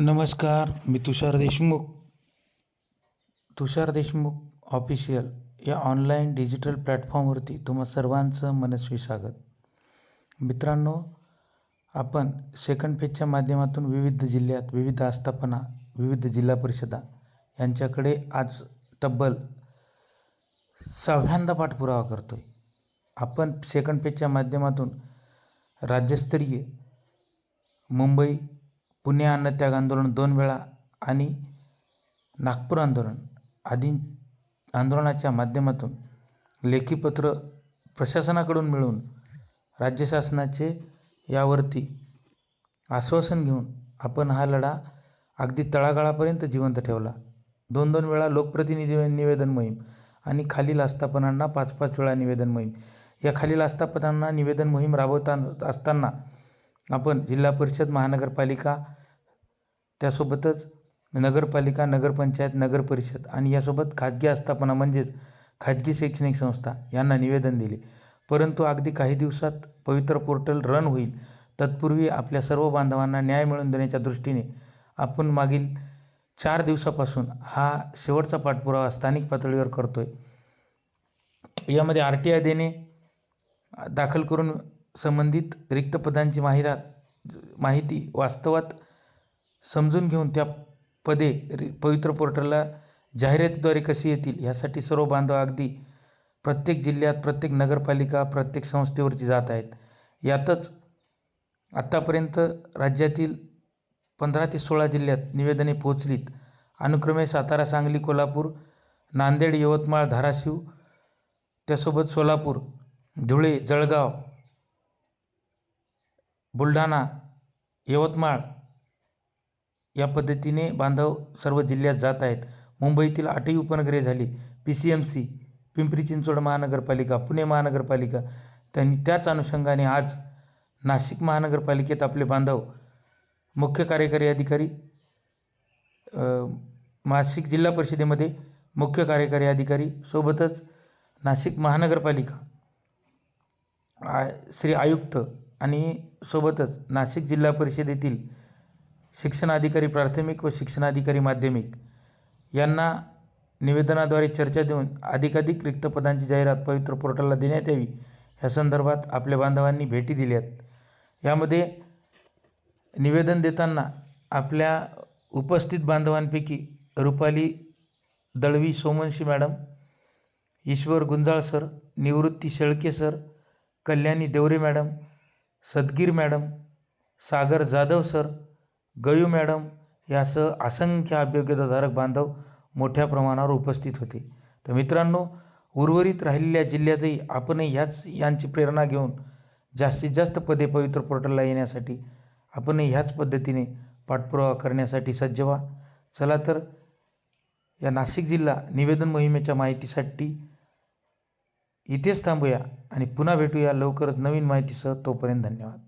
नमस्कार मी तुषार देशमुख. तुषार देशमुख ऑफिशियल या ऑनलाईन डिजिटल प्लॅटफॉर्मवरती तुम्हा सर्वांचं मनस्वी स्वागत. मित्रांनो आपण सेकंड फेजच्या माध्यमातून विविध जिल्ह्यात विविध आस्थापना विविध जिल्हा परिषदा यांच्याकडे आज तब्बल सहाव्यांदा पाठपुरावा करतो आहे आपण सेकंड फेजच्या माध्यमातून राज्यस्तरीय मुंबई पुणे अन्नत्याग आंदोलन दोन वेळा आणि नागपूर आंदोलन आदी आंदोलनाच्या माध्यमातून लेखी पत्र प्रशासनाकडून मिळवून राज्य शासनाचे यावरती आश्वासन घेऊन आपण हा लढा अगदी तळागाळापर्यंत जिवंत ठेवला. दोन दोन वेळा लोकप्रतिनिधी निवेदन मोहीम आणि खालील आस्थापनांना पाच पाच वेळा निवेदन मोहीम. या खालील आस्थापनांना निवेदन मोहीम राबवता असताना आपण जिल्हा परिषद महानगरपालिका त्यासोबतच नगरपालिका नगरपंचायत नगर परिषद आणि यासोबत खाजगी आस्थापना म्हणजेच खाजगी शैक्षणिक संस्था यांना निवेदन दिले. परंतु अगदी काही दिवसात पवित्र पोर्टल रन होईल. तत्पूर्वी आपल्या सर्व बांधवांना न्याय मिळवून देण्याच्या दृष्टीने आपण मागील चार दिवसापासून हा शेवटचा पाठपुरावा स्थानिक पातळीवर करतो आहे यामध्ये आर टी आय देणे दाखल करून संबंधित रिक्त पदांची माहिरात माहिती वास्तवात समजून घेऊन त्या पदे रि पवित्र पोर्टलला जाहिरातीद्वारे कशी येतील ह्यासाठी सर्व बांधव अगदी प्रत्येक जिल्ह्यात प्रत्येक नगरपालिका प्रत्येक संस्थेवरती जात आहेत. यातच आत्तापर्यंत राज्यातील पंधरा ते सोळा जिल्ह्यात निवेदने पोहोचलीत. अनुक्रमे सातारा सांगली कोल्हापूर नांदेड यवतमाळ धाराशिव त्यासोबत सोलापूर धुळे जळगाव बुलढाणा यवतमाळ या पद्धतीने बांधव सर्व जिल्ह्यात जात आहेत. मुंबईतील आठही उपनगरे झाली. P C M C Pimpri Chinchwad महानगरपालिका पुणे महानगरपालिका त्यांनी त्याच अनुषंगाने आज नाशिक महानगरपालिकेत आपले बांधव मुख्य कार्यकारी अधिकारी नाशिक जिल्हा परिषदेमध्ये मुख्य कार्यकारी अधिकारी सोबतच नाशिक महानगरपालिका आ श्री आयुक्त आणि सोबतच नाशिक जिल्हा परिषदेतील शिक्षणाधिकारी प्राथमिक व शिक्षणाधिकारी माध्यमिक यांना निवेदनाद्वारे चर्चा देऊन अधिकाधिक रिक्त पदांची जाहिरात पवित्र पोर्टलला देण्यात यावी ह्या संदर्भात आपल्या बांधवांनी भेटी दिल्यात. यामध्ये निवेदन देताना आपल्या उपस्थित बांधवांपैकी Rupali Dalvi Somvanshi madam Ishwar Gunjal sir Nivrutti Shelke sir Kalyani Devre madam Sadgir madam Sagar Jadhav sir Gayu madam यासह असंख्य अभ्योग्यताधारक बांधव मोठ्या प्रमाणावर उपस्थित होते. तर मित्रांनो उर्वरित राहिलेल्या जिल्ह्यातही आपणही ह्याच यांची प्रेरणा घेऊन जास्तीत जास्त पदे पवित्र पोर्टलला येण्यासाठी आपणही ह्याच पद्धतीने पाठपुरावा करण्यासाठी सज्ज व्हा. चला तर या नाशिक जिल्हा निवेदन मोहिमेच्या माहितीसाठी इथेच थांबूया आणि पुन्हा भेटूया लवकरच नवीन माहितीसह तोपर्यंत धन्यवाद.